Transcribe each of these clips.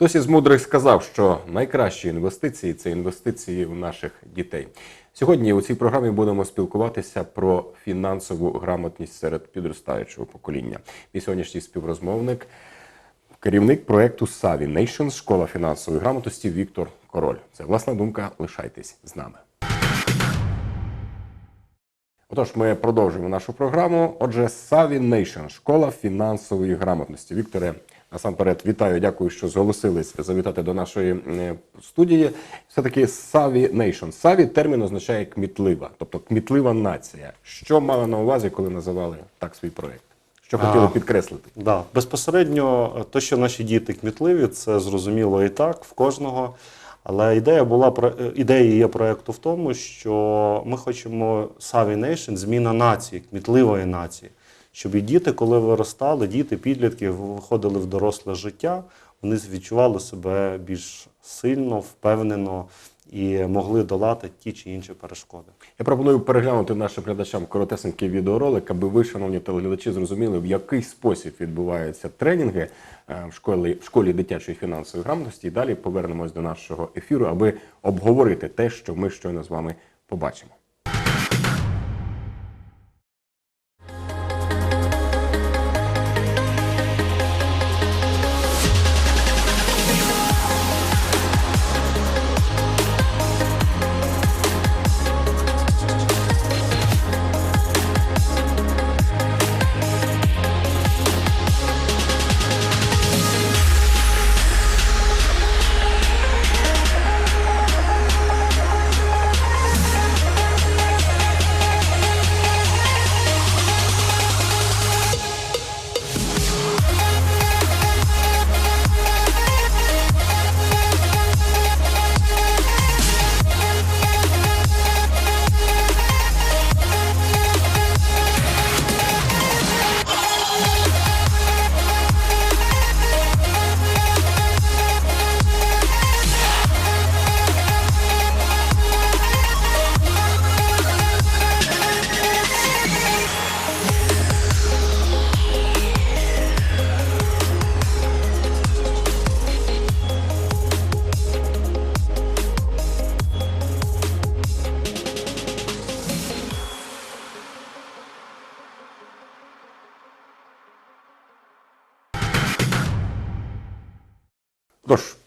Хтось із мудрих сказав, що найкращі інвестиції це інвестиції в наших дітей. Сьогодні у цій програмі будемо спілкуватися про фінансову грамотність серед підростаючого покоління. Мій сьогоднішній співрозмовник, керівник проекту Savvy Nations, школа фінансової грамотності Віктор Король. Це власна думка. Лишайтесь з нами. Отож, ми продовжуємо нашу програму. Отже, Savvy Nation, школа фінансової грамотності. Вікторе, насамперед, вітаю, дякую, що зголосились завітати до нашої е, студії. Все-таки Savvy Nation. Savvy термін означає кмітлива, тобто кмітлива нація. Що мали на увазі, коли називали так свій проект? Що хотіли А. підкреслити? Да, безпосередньо, е, то, що наші діти кмітливі, це зрозуміло і так в кожного. Але ідея була е, ідея є проекту в тому, що ми хочемо Savvy Nation, зміна нації, кмітливої нації, щоб і діти, коли виростали, діти, підлітки виходили в доросле життя, вони відчували себе більш сильно, впевнено і могли долати ті чи інші перешкоди. Я пропоную переглянути нашим глядачам коротесенький відеоролик, аби ви, шановні телеглядачі, зрозуміли, в який спосіб відбуваються тренінги е, в школі, в школі дитячої фінансової грамотності. І далі повернемось до нашого ефіру, аби обговорити те, що ми щойно з вами побачимо.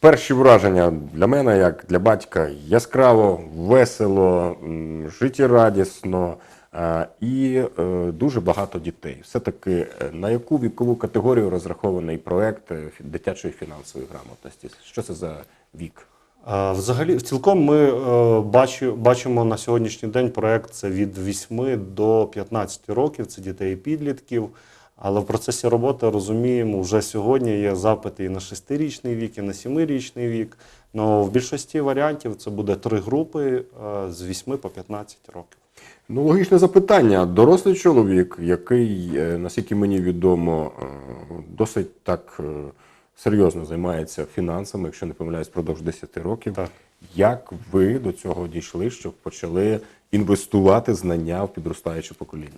Перші враження для мене, як для батька, яскраво, весело, життєрадісно і е, дуже багато дітей. Все-таки е, на яку вікову категорію розрахований проект е, дитячої фінансової грамотності? Що це за вік? Взагалі, цілком ми бачимо на сьогоднішній день проект це від 8 до 15 років, це дітей і підлітків. Але в процесі роботи розуміємо, вже сьогодні є запити і на 6-річний вік, і на 7-річний вік. Но в більшості варіантів це буде три групи е, з 8 по 15 років. Ну, логічне запитання. Дорослий чоловік, який, е, наскільки мені відомо, е, досить так серйозно займається фінансами, якщо не помиляюсь, впродовж 10 років. Так. Як ви до цього дійшли, щоб почали інвестувати знання в підростаюче покоління?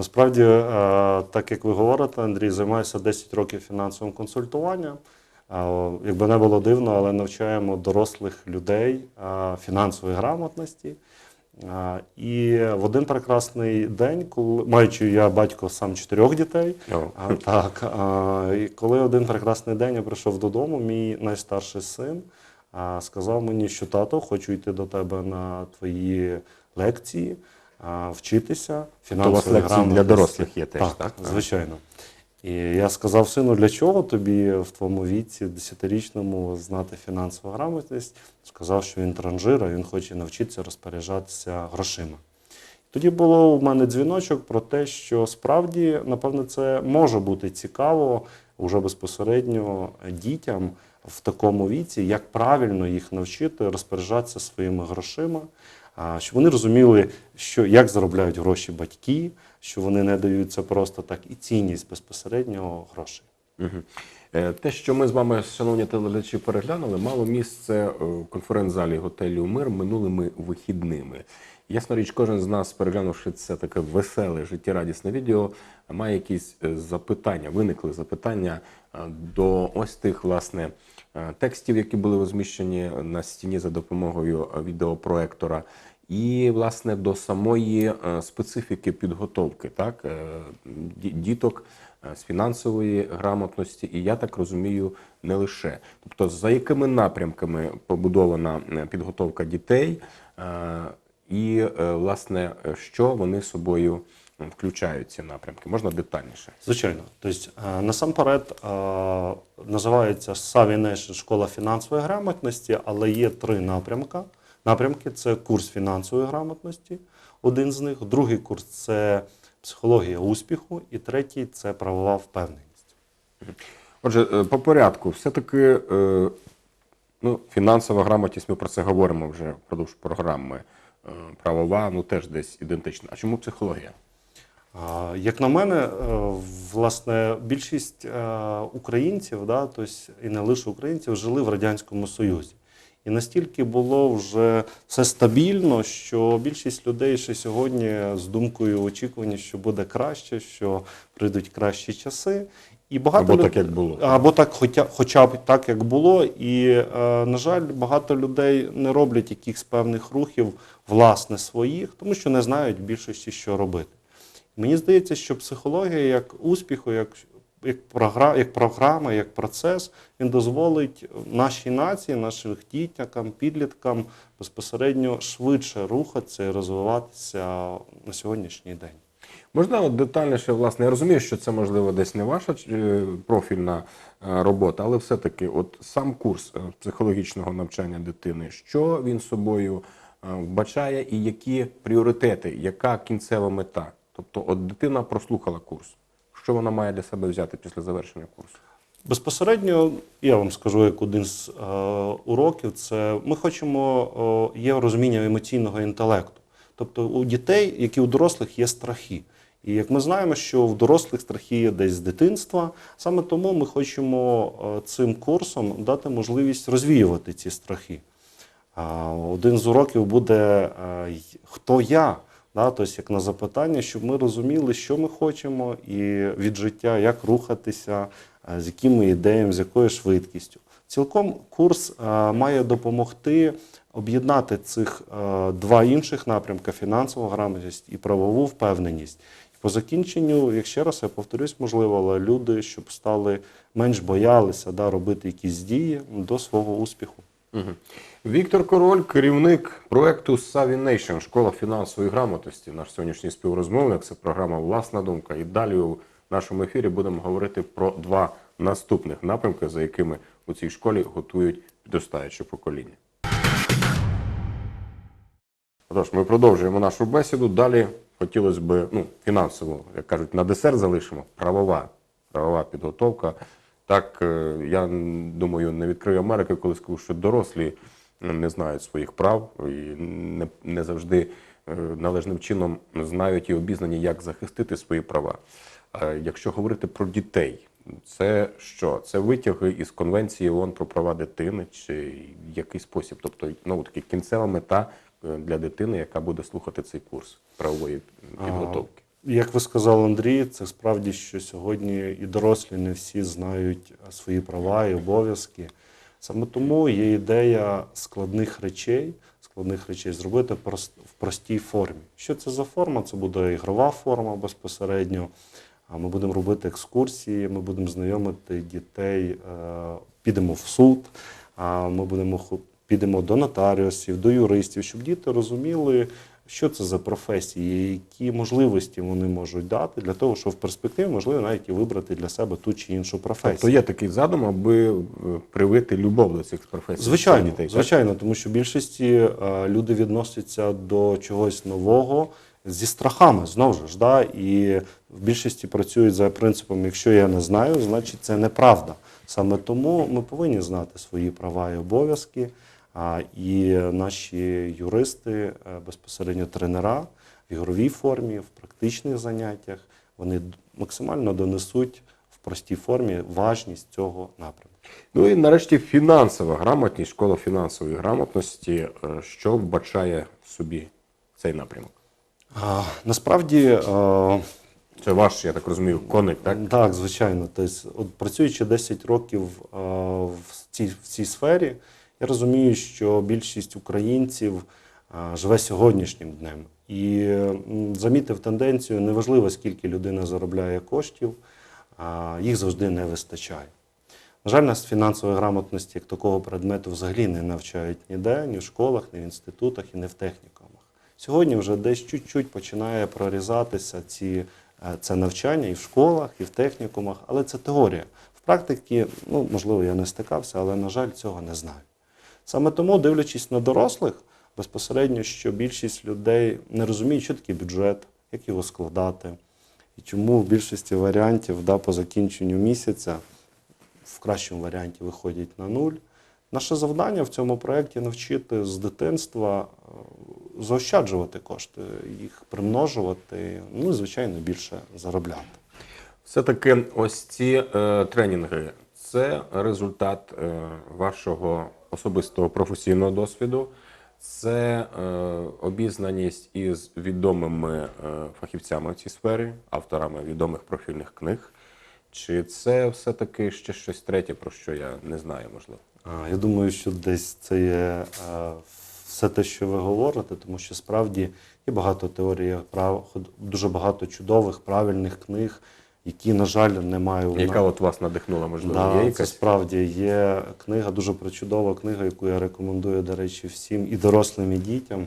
Насправді, е, так як ви говорите, Андрій, займаюся 10 років фінансовим консультуванням. Е, Якби не було дивно, але навчаємо дорослих людей е, фінансової грамотності. І в один прекрасний день, коли маючи я батько сам чотирьох дітей, а, так, і коли один прекрасний день я прийшов додому, мій найстарший син сказав мені, що тато, хочу йти до тебе на твої лекції, вчитися То у вас лекції для дорослих є теж, так? так? Звичайно. І я сказав сину, для чого тобі в твоєму віці, 10-річному, знати фінансову грамотність? Сказав, що він транжир, а він хоче навчитися розпоряджатися грошима. Тоді було у мене дзвіночок про те, що справді, напевно, це може бути цікаво уже безпосередньо дітям в такому віці, як правильно їх навчити розпоряджатися своїми грошима, щоб вони розуміли, що як заробляють гроші батьки, що вони не даються просто так, і цінність безпосередньо грошей. Е, Те, що ми з вами, шановні телеглядачі, переглянули, мало місце е, в конференц-залі готелю Мир минулими вихідними. Ясна річ, кожен з нас, переглянувши це таке веселе, життєрадісне відео, має якісь е, запитання, виникли запитання до ось тих власне текстів, які були розміщені на стіні за допомогою відеопроектора, і власне до самої е, специфіки підготовки, так е, діток е, з фінансової грамотності, і я так розумію, не лише. Тобто, за якими напрямками побудована підготовка дітей, і власне, що вони собою включають ці напрямки? Можна детальніше? Звичайно. Тобто, насамперед називається Nation школа фінансової грамотності, але є три напрямка. Напрямки це курс фінансової грамотності, один з них, другий курс це психологія успіху, і третій це правова впевненість. Отже, е, по порядку, все-таки е, ну, фінансова грамотність, ми про це говоримо вже впродовж програми. Е, Правова, ну теж десь ідентична. А чому психологія? Як на мене, власне, більшість українців, да, тобто і не лише українців, жили в Радянському Союзі. І настільки було вже все стабільно, що більшість людей ще сьогодні з думкою очікування, що буде краще, що прийдуть кращі часи. І багато Або люд- так, як було. або так, хоча, хоча б так, як було. І, е, на жаль, багато людей не роблять якихось певних рухів, власне, своїх, тому що не знають більшості, що робити. Мені здається, що психологія як успіху, як, як, програ, як програма, як процес, він дозволить нашій нації, нашим дітям, підліткам безпосередньо швидше рухатися і розвиватися на сьогоднішній день. Можна от детальніше, власне, я розумію, що це можливо десь не ваша е, профільна е, робота, але все-таки, от сам курс е, психологічного навчання дитини, що він собою вбачає, і які пріоритети, яка кінцева мета? Тобто, от дитина прослухала курс. Що вона має для себе взяти після завершення курсу? Безпосередньо, я вам скажу, як один з е, уроків, це ми хочемо, е, є розуміння емоційного інтелекту. Тобто у дітей, як і у дорослих, є страхи. І як ми знаємо, що в дорослих страхи є десь з дитинства, саме тому ми хочемо е, цим курсом дати можливість розвіювати ці страхи. А, Один з уроків буде е, хто я, да? тобто як на запитання, щоб ми розуміли, що ми хочемо, і від життя, як рухатися, е, з якими ідеями, з якою швидкістю. Цілком курс е, має допомогти об'єднати цих е, два інших напрямки фінансову грамотність і правову впевненість. По закінченню, як ще раз я повторюсь, можливо, але люди, щоб стали менш боялися да, робити якісь дії до свого успіху. Угу. Віктор Король, керівник проекту Nation, школа фінансової грамотності. Наш сьогоднішній співрозмовник. Це програма Власна думка. І далі у нашому ефірі будемо говорити про два наступних напрямки, за якими у цій школі готують підростаюче покоління. Отож, ми продовжуємо нашу бесіду. Далі хотілося б, ну, фінансово, як кажуть, на десерт залишимо. Правова, правова підготовка. Так, е, я думаю, не відкрию Америки, коли скажу, що дорослі не знають своїх прав і не, не завжди е, належним чином знають і обізнані, як захистити свої права. Е, Якщо говорити про дітей, це що? Це витяги із конвенції ООН про права дитини, чи який спосіб? Тобто, ну таки кінцева мета для дитини, яка буде слухати цей курс правової підготовки. Як ви сказали, Андрій, це справді, що сьогодні і дорослі не всі знають свої права і обов'язки. Саме тому є ідея складних речей, складних речей зробити в простій формі. Що це за форма? Це буде ігрова форма безпосередньо. Ми будемо робити екскурсії, ми будемо знайомити дітей, е, підемо в суд, а ми будемо підемо до нотаріусів, до юристів, щоб діти розуміли, що це за професії, які можливості вони можуть дати для того, щоб в перспективі можливо навіть і вибрати для себе ту чи іншу професію. Тобто є такий задум, аби е, привити любов до цих професій. Звичайно, дітей. звичайно, тому що в більшості е, люди відносяться до чогось нового зі страхами знову ж да, і в більшості працюють за принципом, якщо я не знаю, значить це неправда. Саме тому ми повинні знати свої права і обов'язки. А, і наші юристи, е, безпосередньо тренера в ігровій формі, в практичних заняттях, вони максимально донесуть в простій формі важність цього напрямку. Ну і нарешті фінансова грамотність, школа фінансової грамотності. Е, Що вбачає в собі цей напрямок? А, насправді, е, Це ваш, я так розумію, коник, так? Так, звичайно. Тобто, от працюючи 10 років в цій, в цій сфері, я розумію, що більшість українців е, живе сьогоднішнім днем. І замітив тенденцію, неважливо, скільки людина заробляє коштів, їх завжди не вистачає. На жаль, нас фінансової грамотності як такого предмету взагалі не навчають ніде, ні в школах, ні в інститутах і не в технікумах. Сьогодні вже десь чуть-чуть починає прорізатися ці, е, це навчання і в школах, і в технікумах, але це теорія. В практиці, ну, можливо, я не стикався, але, на жаль, цього не знаю. Саме тому, дивлячись на дорослих, безпосередньо, що більшість людей не розуміють, що таке бюджет, як його складати, і чому в більшості варіантів да, по закінченню місяця в кращому варіанті виходять на нуль. Наше завдання в цьому проєкті навчити з дитинства е, заощаджувати кошти, їх примножувати, ну і, звичайно, більше заробляти. Все-таки ось ці е, тренінги це результат е, вашого особистого професійного досвіду, це е, обізнаність із відомими е, фахівцями в цій сфері, авторами відомих профільних книг. Чи це все-таки ще щось третє, про що я не знаю, можливо? Я думаю, що десь це є е, все те, що ви говорите, тому що справді є багато теорій, прав, дуже багато чудових, правильних книг, які, на жаль, не маю в Яка от вас надихнула, можливо, Да, є це якась? справді є книга, дуже причудова книга, яку я рекомендую, до речі, всім і дорослим, і дітям.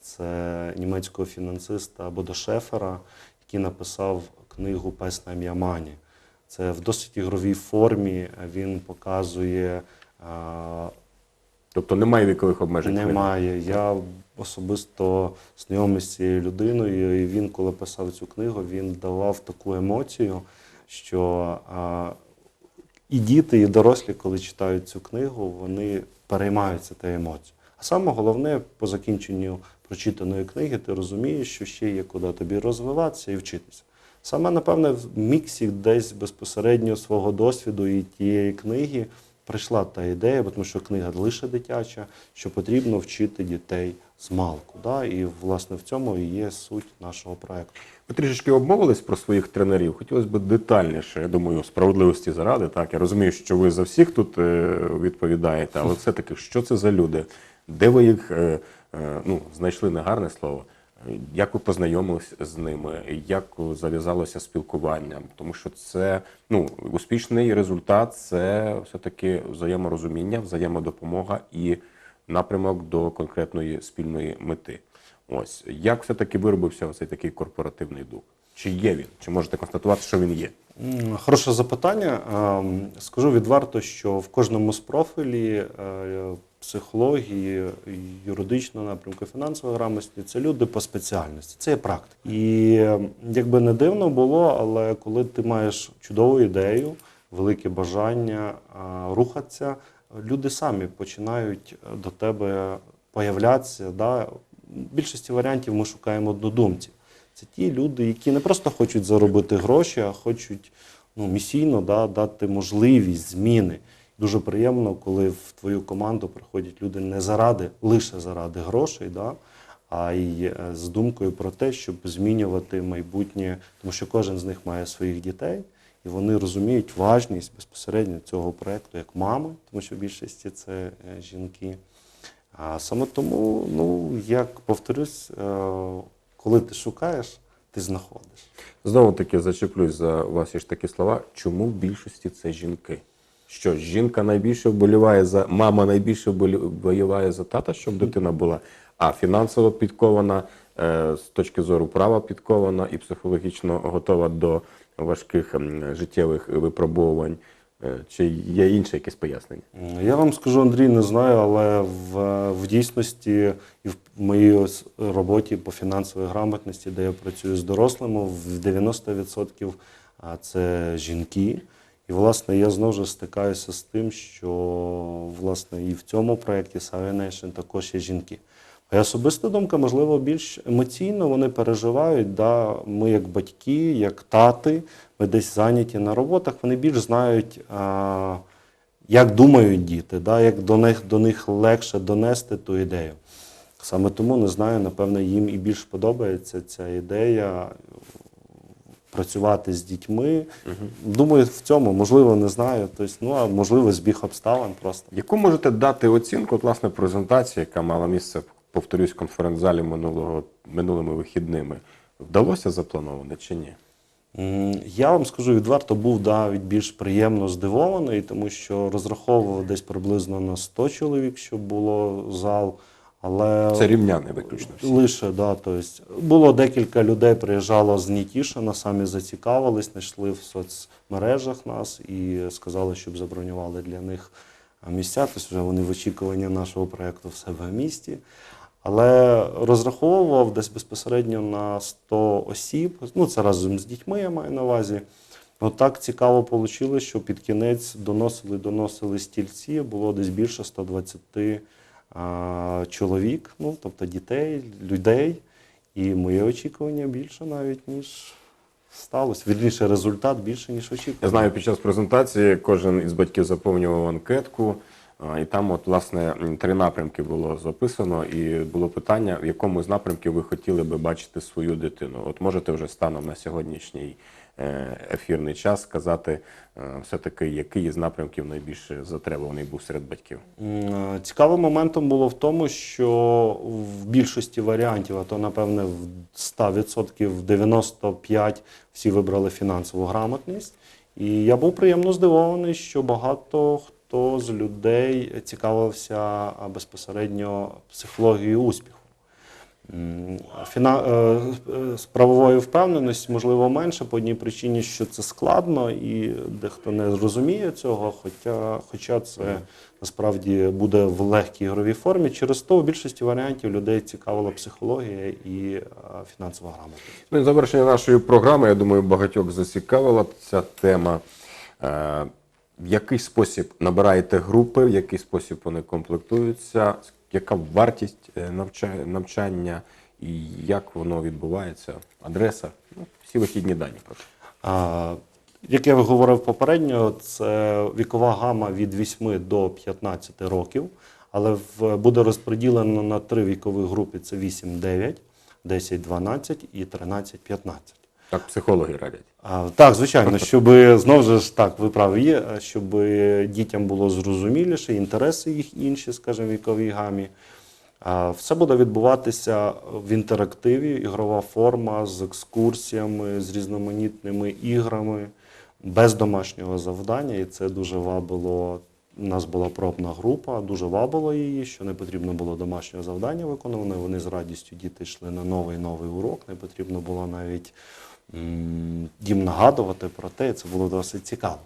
Це німецького фінансиста Бодо Шефера, який написав книгу Пес на ім'я Мані. Це в досить ігровій формі. Він показує. Тобто немає вікових обмежень? Немає. Я особисто знайомий з цією людиною, і він, коли писав цю книгу, він давав таку емоцію, що і діти, і дорослі, коли читають цю книгу, вони переймаються тією емоцією. А саме головне, по закінченню прочитаної книги, ти розумієш, що ще є куди тобі розвиватися і вчитися. Саме, напевне, в міксі десь безпосередньо свого досвіду і тієї книги прийшла та ідея, тому що книга лише дитяча, що потрібно вчити дітей з малку. Да? І, власне, в цьому і є суть нашого проекту. Ви трішечки обмовились про своїх тренерів. Хотілося б детальніше, я думаю, справедливості заради. Так, я розумію, що ви за всіх тут е, відповідаєте, але все-таки, що це за люди? Де ви їх е, е, ну, знайшли негарне слово? Як ви познайомились з ними? Як зав'язалося спілкування? Тому що це ну, успішний результат це все-таки взаєморозуміння, взаємодопомога і напрямок до конкретної спільної мети. Ось як все-таки виробився оцей такий корпоративний дух? Чи є він? Чи можете констатувати, що він є? Хороше запитання. Ем, Скажу відверто, що в кожному з профілі е, психології, юридичного напрямку, фінансової грамотності це люди по спеціальності, це є практика. І ем, якби не дивно було, але коли ти маєш чудову ідею, велике бажання рухатися, люди самі починають е, до тебе появлятися. Да? Більшості варіантів ми шукаємо однодумців. Це ті люди, які не просто хочуть заробити гроші, а хочуть ну, місійно да, дати можливість зміни. Дуже приємно, коли в твою команду приходять люди не заради, лише заради грошей, да, а й е, з думкою про те, щоб змінювати майбутнє, тому що кожен з них має своїх дітей, і вони розуміють важність безпосередньо цього проекту як мами, тому що в більшості це е, жінки. А саме тому, ну як повторюсь, е, коли ти шукаєш, ти знаходиш. Знову таки зачеплюсь за ваші ж такі слова. Чому в більшості це жінки? Що жінка найбільше вболіває за мама найбільше вболі- вболіває за тата, щоб дитина була, а фінансово підкована, е, з точки зору права підкована і психологічно готова до важких життєвих випробувань. Е, Чи є інше якесь пояснення? Я вам скажу, Андрій, не знаю, але в, в дійсності і в моїй роботі по фінансовій грамотності, де я працюю з дорослими, в 90% а, це жінки. І, власне, я знову ж стикаюся з тим, що власне і в цьому проєкті Savvy Nation також є жінки. Моя особиста думка, можливо, більш емоційно вони переживають. Да? Ми, як батьки, як тати, ми десь зайняті на роботах, вони більш знають, а, як думають діти, да? як до них, до них легше донести ту ідею. Саме тому не знаю, напевно, їм і більш подобається ця ідея працювати з дітьми. Думаю, в цьому, можливо, не знаю. Тобто, ну, а можливо, збіг обставин просто. Яку можете дати оцінку от, власне презентації, яка мала місце, повторюсь, в конференц-залі минулого минулими вихідними? Вдалося заплановане чи ні? Я вам скажу відверто, був навіть більш приємно здивований, тому що розраховував десь приблизно на 100 чоловік, щоб було зал. Але Це рівняни виключно всі. лише да, тобто було декілька людей, приїжджало з Нітішина, самі зацікавились, знайшли в соцмережах нас і сказали, щоб забронювали для них місця. Тобто вже вони в очікуванні нашого проєкту в себе в місті. Але розраховував десь безпосередньо на 100 осіб. Ну, це разом з дітьми я маю на увазі. Ну так цікаво вийшло, що під кінець доносили, доносили стільці, було десь більше 120 а, чоловік, ну тобто дітей, людей. І моє очікування більше навіть, ніж сталося. Вірніше, результат більше, ніж очікував. Я знаю, під час презентації кожен із батьків заповнював анкетку, і там, от, власне, три напрямки було записано, і було питання, в якому з напрямків ви хотіли би бачити свою дитину. От можете вже станом на сьогоднішній е, ефірний час сказати, е, все-таки, який із напрямків найбільше затребуваний був серед батьків. Е, Цікавим моментом було в тому, що в більшості варіантів, а то напевне в 100% 95% всі вибрали фінансову грамотність. І я був приємно здивований, що багато хто з людей цікавився безпосередньо психологією успіху. Фіна... е, е, правової впевненості, можливо, менше по одній причині, що це складно, і дехто не розуміє цього, хоча, хоча це насправді буде в легкій ігровій формі. Через то в більшості варіантів людей цікавила психологія і е, фінансова грамотність. Ну і завершення нашої програми, я думаю, багатьох зацікавила ця тема. В який спосіб набираєте групи, в який спосіб вони комплектуються, яка вартість е, навчання і як воно відбувається, адреса, ну, всі вихідні дані. Прошу. А, Як я говорив попередньо, це вікова гама від 8 до 15 років, але в, буде розподілено на три вікові групи: це 8-9, 10-12 і 13-15. Так психологи радять. А, Так, звичайно, щоб знову ж так, ви праві є, щоб дітям було зрозуміліше, інтереси їх інші, скажімо, віковій гамі. А, Все буде відбуватися в інтерактиві, ігрова форма з екскурсіями, з різноманітними іграми, без домашнього завдання. І це дуже вабило. У нас була пробна група, дуже вабило її, що не потрібно було домашнього завдання виконувати. Вони з радістю діти йшли на новий новий урок. Не потрібно було навіть їм нагадувати про те, і це було досить цікаво.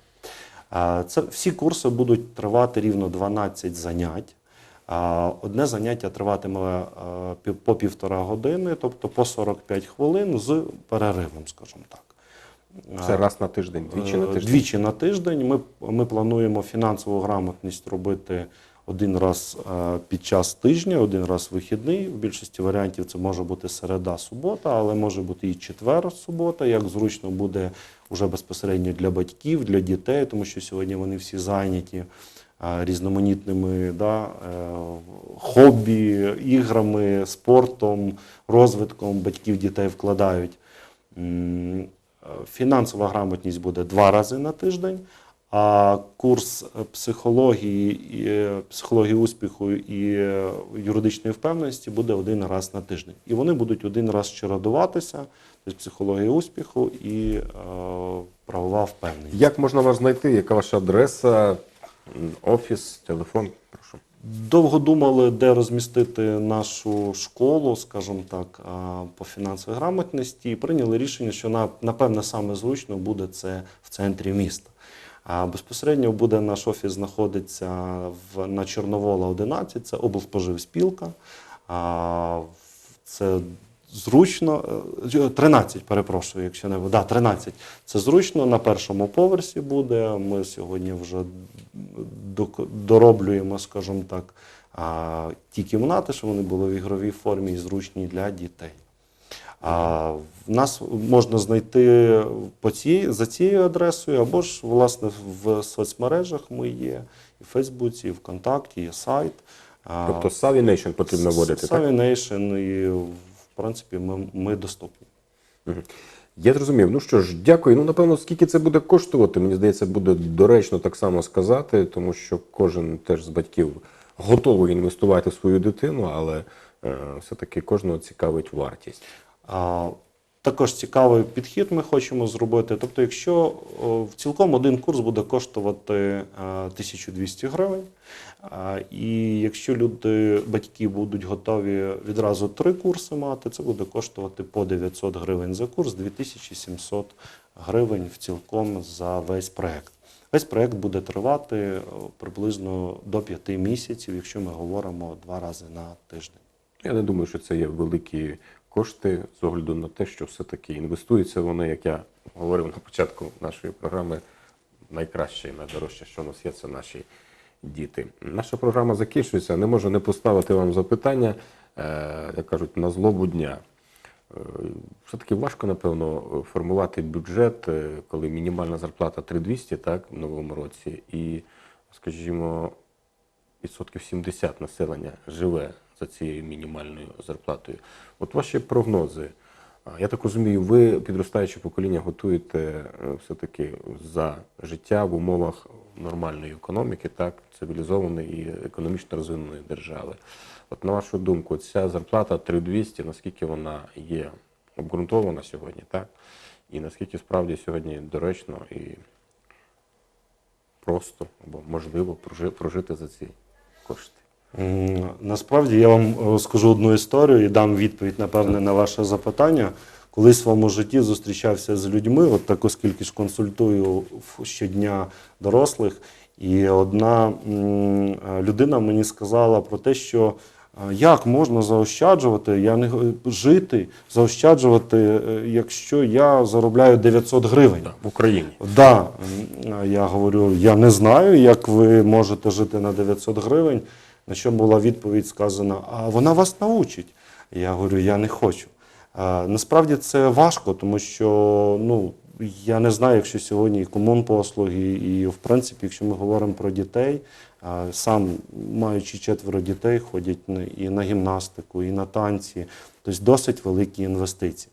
Це всі курси будуть тривати рівно 12 занять. Одне заняття триватиме по півтора години, тобто по 45 хвилин з переривом, скажімо так. Це раз на тиждень, двічі на Е, тиждень. Двічі на тиждень. Ми, ми плануємо фінансову грамотність робити один раз е, під час тижня, один раз вихідний. В більшості варіантів це може бути середа, субота, але може бути і четвер, субота, як зручно буде вже безпосередньо для батьків, для дітей, тому що сьогодні вони всі зайняті е, різноманітними да, е, хобі, іграми, спортом, розвитком батьків дітей вкладають. Фінансова грамотність буде два рази на тиждень, а курс психології, і, е, психології успіху і е, юридичної впевненості буде один раз на тиждень. І вони будуть один раз чередуватися, тобто психологія успіху і е, правова впевненість. Як можна вас знайти? Яка ваша адреса, офіс, телефон? Прошу. Довго думали, де розмістити нашу школу, скажімо так, по фінансовій грамотності, і прийняли рішення, що напевне саме зручно буде це в центрі міста. А безпосередньо буде наш офіс знаходиться в, на Чорновола 11, це облспоживспілка. А, Це зручно, е, 13, перепрошую, якщо не да, 13. Це зручно на першому поверсі буде. Ми сьогодні вже дороблюємо, скажімо так, ті кімнати, щоб вони були в ігровій формі і зручні для дітей. А, в нас можна знайти по цій, за цією адресою, або ж власне в соцмережах ми є, і в Фейсбуці, і ВКонтакті, є сайт. Тобто Savvy Nation потрібно вводити, так? Savvy Nation і, в принципі, ми, ми доступні. Я зрозумів. Ну що ж, дякую. Ну, напевно, скільки це буде коштувати, мені здається, буде доречно так само сказати, тому що кожен теж з батьків готовий інвестувати в свою дитину, але е, все-таки кожного цікавить вартість. Також цікавий підхід ми хочемо зробити. Тобто, якщо в цілком один курс буде коштувати е, 1200 гривень, і якщо люди, батьки будуть готові відразу три курси мати, це буде коштувати по 900 гривень за курс, 2700 гривень в цілком за весь проект. Весь проект буде тривати приблизно до 5 місяців, якщо ми говоримо два рази на тиждень. Я не думаю, що це є великі кошти з огляду на те, що все-таки інвестуються вони, як я говорив на початку нашої програми, найкраще і найдорожче, що у нас є, це наші діти. Наша програма закінчується. Не можу не поставити вам запитання, е, як кажуть, на злобу дня. Е, Все-таки важко, напевно, формувати бюджет, е, коли мінімальна зарплата 3200, так, в новому році, і, скажімо, відсотків 70 населення живе за цією мінімальною зарплатою. От ваші прогнози. Я так розумію, ви підростаюче покоління готуєте е, все-таки за життя в умовах нормальної економіки, так, цивілізованої і економічно розвиненої держави. От на вашу думку, ця зарплата 3200, наскільки вона є обґрунтована сьогодні, так? І наскільки справді сьогодні доречно і просто або можливо прожити за ці кошти. Насправді я вам е, скажу одну історію і дам відповідь, напевне, на ваше запитання. Колись в своєму житті зустрічався з людьми, от так оскільки ж консультую щодня дорослих, і одна е, людина мені сказала про те, що е, як можна заощаджувати, я не жити, заощаджувати, е, якщо я заробляю 900 гривень. В Україні. Да, я говорю, я не знаю, як ви можете жити на 900 гривень. На що була відповідь сказана, а вона вас научить. Я говорю, я не хочу. А, насправді це важко, тому що ну, я не знаю, якщо сьогодні і комунпослуги, і в принципі, якщо ми говоримо про дітей, а, сам маючи четверо дітей, ходять і на гімнастику, і на танці, тобто досить великі інвестиції.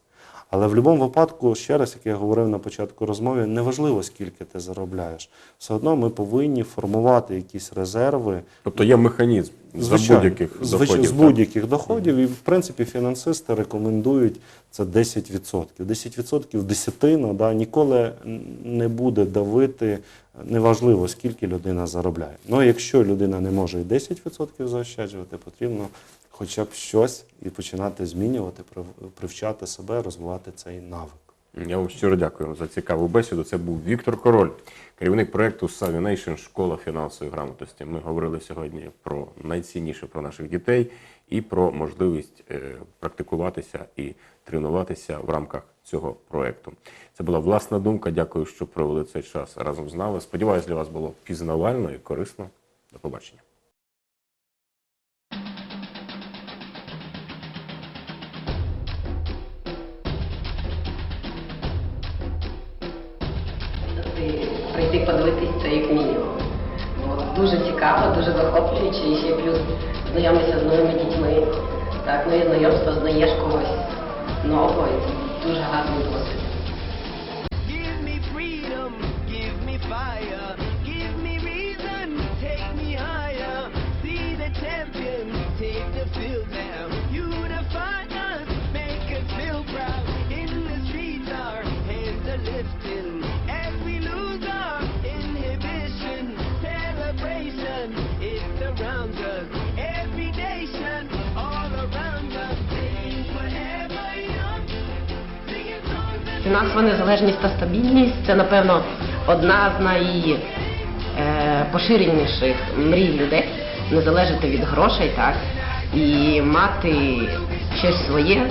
Але в будь-якому випадку, ще раз, як я говорив на початку розмови, неважливо, скільки ти заробляєш. Все одно ми повинні формувати якісь резерви Тобто є механізм за будь-яких доходів. з будь-яких доходів. І в принципі фінансисти рекомендують це 10%. 10% десятина да, ніколи не буде давити, неважливо скільки людина заробляє. Ну якщо людина не може і 10% заощаджувати, потрібно хоча б щось і починати змінювати, прив- привчати себе, розвивати цей навик. Я вам щиро дякую за цікаву бесіду. Це був Віктор Король, керівник проєкту Savvy Школа фінансової грамотності. Ми говорили сьогодні про найцінніше про наших дітей і про можливість е, практикуватися і тренуватися в рамках цього проєкту. Це була власна думка. Дякую, що провели цей час разом з нами. Сподіваюсь, для вас було пізнавально і корисно. До побачення. Цей відео. От, дуже цікаво, дуже захоплююче, і ще плюс знайомишся з новими дітьми. Так, ну і знайомство знаєш когось нового, і дуже гарний досвід. Фінансова незалежність та стабільність це, напевно, одна з найпоширеніших мрій людей не залежати від грошей, так, і мати щось своє,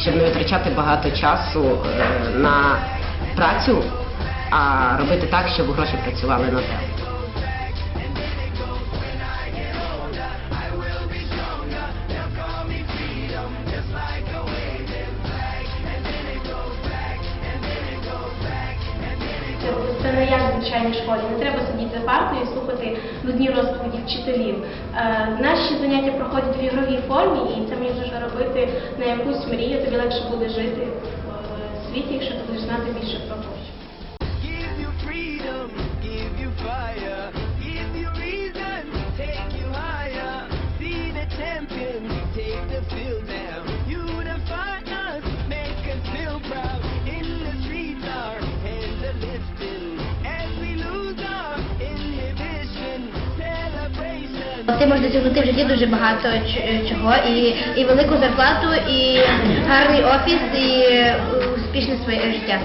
щоб не витрачати багато часу е, на працю, а робити так, щоб гроші працювали на тебе. Слухати слухати нудні розповіді вчителів. Е, Наші заняття проходять в ігровій формі, і це мені робити на якусь мрію. Тобі легше буде жити в світі, якщо ти будеш знати більше про Ти можеш досягнути в житті дуже багато ч- чого, і, і велику зарплату, і гарний офіс, і е, успішне своє життя.